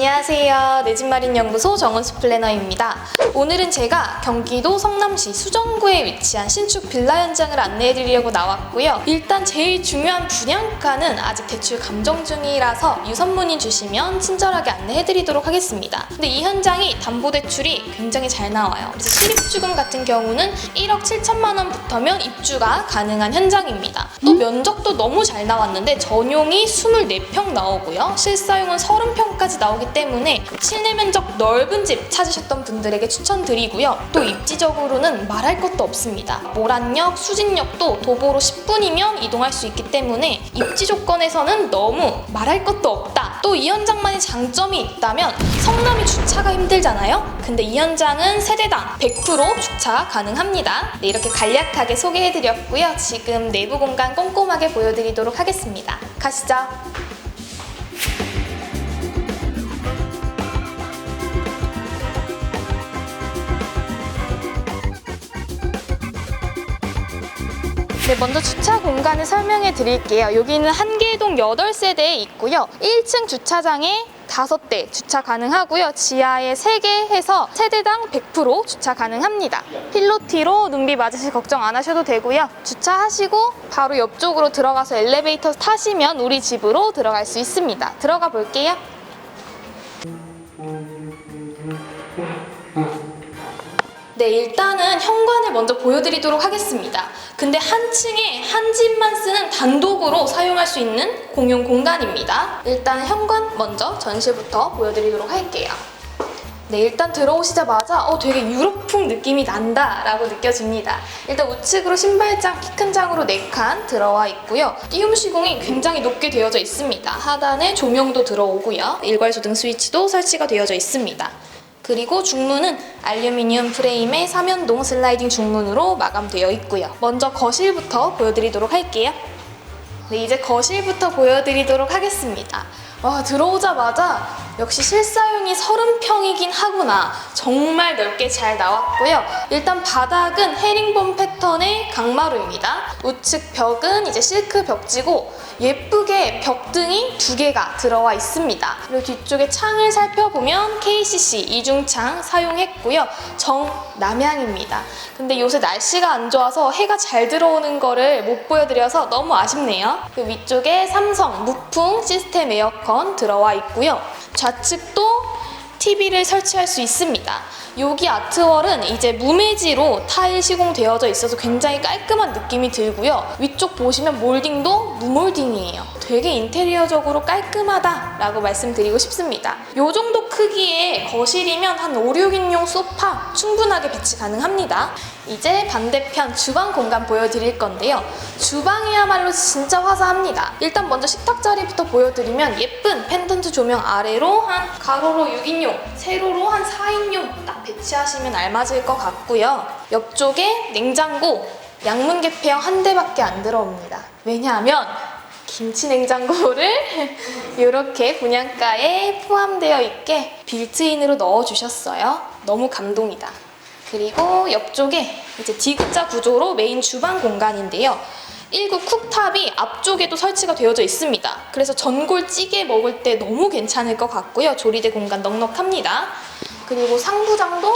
안녕하세요. 내 집 마련 연구소 정은수 플래너입니다. 오늘은 제가 경기도 성남시 수정구에 위치한 신축 빌라 현장을 안내해 드리려고 나왔고요. 일단 제일 중요한 분양가는 아직 대출 감정 중이라서 유선문의 주시면 친절하게 안내해 드리도록 하겠습니다. 근데 이 현장이 담보 대출이 굉장히 잘 나와요. 그래서 실입주금 같은 경우는 1억 7천만 원부터면 입주가 가능한 현장입니다. 또 면적도 너무 잘 나왔는데 전용이 24평 나오고요. 실사용은 30평까지 나오 기 때문에 실내 면적 넓은 집 찾으셨던 분들에게 추천드리고요. 또 입지적으로는 말할 것도 없습니다. 모란역, 수진역도 도보로 10분이면 이동할 수 있기 때문에 입지 조건에서는 너무 말할 것도 없다. 또 이 현장만의 장점이 있다면 성남이 주차가 힘들잖아요. 근데 이 현장은 세대당 100% 주차 가능합니다. 네, 이렇게 간략하게 소개해드렸고요. 지금 내부 공간 꼼꼼하게 보여드리도록 하겠습니다. 가시죠. 네, 먼저 주차 공간을 설명해 드릴게요. 여기는 한계동 8세대에 있고요. 1층 주차장에 5대 주차 가능하고요. 지하에 3개 해서 세대당 100% 주차 가능합니다. 필로티로 눈비 맞으실 걱정 안 하셔도 되고요. 주차하시고 바로 옆쪽으로 들어가서 엘리베이터 타시면 우리 집으로 들어갈 수 있습니다. 들어가 볼게요. 네, 일단은 현관을 먼저 보여드리도록 하겠습니다. 근데 한 층에 한 집만 쓰는 단독으로 사용할 수 있는 공용 공간입니다. 일단 현관 먼저 전시부터 보여드리도록 할게요. 네, 일단 들어오시자마자 어, 되게 유럽풍 느낌이 난다 라고 느껴집니다. 일단 우측으로 신발장, 키 큰 장으로 4칸 들어와 있고요. 띄움 시공이 굉장히 높게 되어져 있습니다. 하단에 조명도 들어오고요. 일괄소등 스위치도 설치가 되어져 있습니다. 그리고 중문은 알루미늄 프레임의 삼연동 슬라이딩 중문으로 마감되어 있고요. 먼저 거실부터 보여드리도록 할게요. 네, 이제 거실부터 보여드리도록 하겠습니다. 와, 들어오자마자 역시 실사용이 30평이긴 하구나. 정말 넓게 잘 나왔고요. 일단 바닥은 헤링본 패턴의 강마루입니다. 우측 벽은 이제 실크 벽지고 예쁘게 벽등이 두 개가 들어와 있습니다. 그리고 뒤쪽에 창을 살펴보면 KCC 이중창 사용했고요. 정남향입니다. 근데 요새 날씨가 안 좋아서 해가 잘 들어오는 거를 못 보여드려서 너무 아쉽네요. 그 위쪽에 삼성 무풍 시스템 에어컨 들어와 있고요. 좌측도 TV를 설치할 수 있습니다. 여기 아트월은 이제 무매지로 타일 시공되어져 있어서 굉장히 깔끔한 느낌이 들고요. 위쪽 보시면 몰딩도 무몰딩이에요. 되게 인테리어적으로 깔끔하다라고 말씀드리고 싶습니다. 요 정도 크기의 거실이면 한 5, 6인용 소파 충분하게 배치 가능합니다. 이제 반대편 주방 공간 보여드릴 건데요. 주방이야말로 진짜 화사합니다. 일단 먼저 식탁 자리부터 보여드리면 예쁜 펜던트 조명 아래로 한 가로로 6인용, 세로로 한 4인용 딱 배치하시면 알맞을 것 같고요. 옆쪽에 냉장고, 양문 개폐형 한 대밖에 안 들어옵니다. 왜냐하면 김치 냉장고를 이렇게 분양가에 포함되어 있게 빌트인으로 넣어주셨어요. 너무 감동이다. 그리고 옆쪽에 이제 D자 구조로 메인 주방 공간인데요. 1구 쿡탑이 앞쪽에도 설치가 되어져 있습니다. 그래서 전골 찌개 먹을 때 너무 괜찮을 것 같고요. 조리대 공간 넉넉합니다. 그리고 상부장도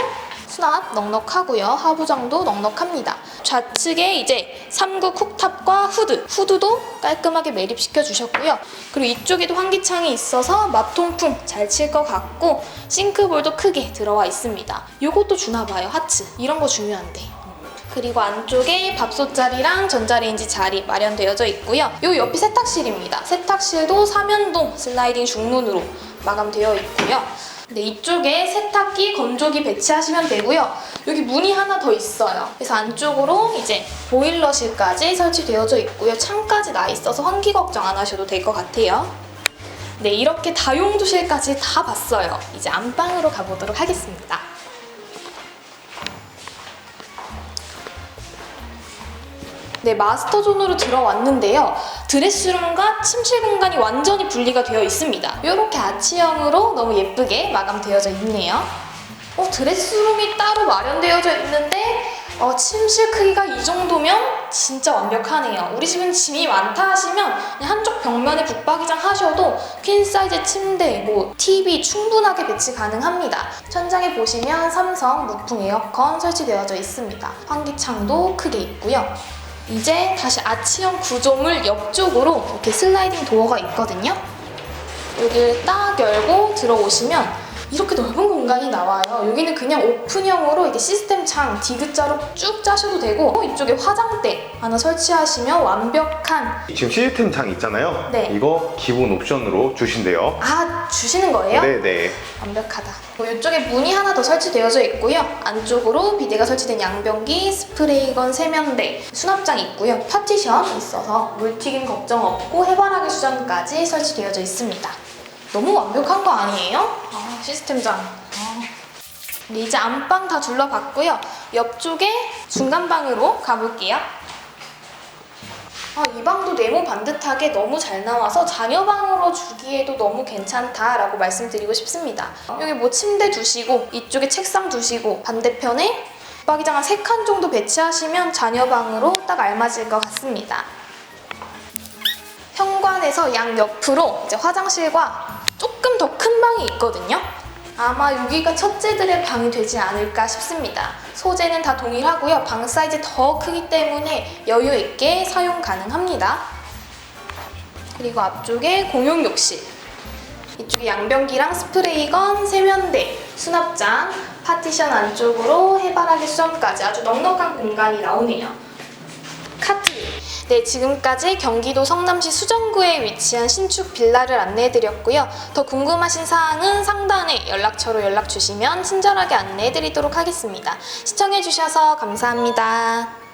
수납 넉넉하고요. 하부장도 넉넉합니다. 좌측에 이제 3구 쿡탑과 후드, 후드도 깔끔하게 매립시켜 주셨고요. 그리고 이쪽에도 환기창이 있어서 맛통풍 잘 칠 것 같고 싱크볼도 크게 들어와 있습니다. 요것도 주나 봐요, 하츠. 이런 거 중요한데. 그리고 안쪽에 밥솥 자리랑 전자레인지 자리 마련되어져 있고요. 요 옆이 세탁실입니다. 세탁실도 삼연동 슬라이딩 중문으로 마감되어 있고요. 네, 이쪽에 세탁기, 건조기 배치하시면 되고요. 여기 문이 하나 더 있어요. 그래서 안쪽으로 이제 보일러실까지 설치되어져 있고요. 창까지 나 있어서 환기 걱정 안 하셔도 될 것 같아요. 네, 이렇게 다용도실까지 다 봤어요. 이제 안방으로 가보도록 하겠습니다. 네, 마스터 존으로 들어왔는데요. 드레스룸과 침실 공간이 완전히 분리가 되어 있습니다. 이렇게 아치형으로 너무 예쁘게 마감되어져 있네요. 어, 드레스룸이 따로 마련되어져 있는데 어, 침실 크기가 이 정도면 진짜 완벽하네요. 우리 집은 짐이 많다 하시면 한쪽 벽면에 북박이장 하셔도 퀸 사이즈 침대, 뭐 TV 충분하게 배치 가능합니다. 천장에 보시면 삼성 무풍 에어컨 설치되어져 있습니다. 환기창도 크게 있고요. 이제 다시 아치형 구조물 옆쪽으로 이렇게 슬라이딩 도어가 있거든요. 여기를 딱 열고 들어오시면 이렇게 넓은 공간이 나와요. 여기는 그냥 오픈형으로 이게 시스템 창 디귿자로 쭉 짜셔도 되고 이쪽에 화장대 하나 설치하시면 완벽한 지금 시스템 창 있잖아요. 네. 이거 기본 옵션으로 주신대요. 아 주시는 거예요? 네네. 완벽하다. 뭐 이쪽에 문이 하나 더 설치되어져 있고요. 안쪽으로 비데가 설치된 양변기, 스프레이건 세면대, 수납장 있고요. 파티션 있어서 물튀김 걱정 없고 해바라기 수전까지 설치되어져 있습니다. 너무 완벽한 거 아니에요? 아, 시스템장. 아. 네, 이제 안방 다 둘러봤고요. 옆쪽에 중간방으로 가볼게요. 아, 이 방도 네모 반듯하게 너무 잘 나와서 자녀방으로 주기에도 너무 괜찮다라고 말씀드리고 싶습니다. 여기 뭐 침대 두시고 이쪽에 책상 두시고 반대편에 붙박이장 한 3칸 정도 배치하시면 자녀방으로 딱 알맞을 것 같습니다. 현관에서 양 옆으로 이제 화장실과 조금 더 큰 방이 있거든요. 아마 여기가 첫째들의 방이 되지 않을까 싶습니다. 소재는 다 동일하고요. 방 사이즈 더 크기 때문에 여유 있게 사용 가능합니다. 그리고 앞쪽에 공용 욕실. 이쪽에 양변기랑 스프레이건, 세면대, 수납장, 파티션 안쪽으로 해바라기 수전까지 아주 넉넉한 공간이 나오네요. 네, 지금까지 경기도 성남시 수정구에 위치한 신축 빌라를 안내해드렸고요. 더 궁금하신 사항은 상단에 연락처로 연락 주시면 친절하게 안내해드리도록 하겠습니다. 시청해주셔서 감사합니다.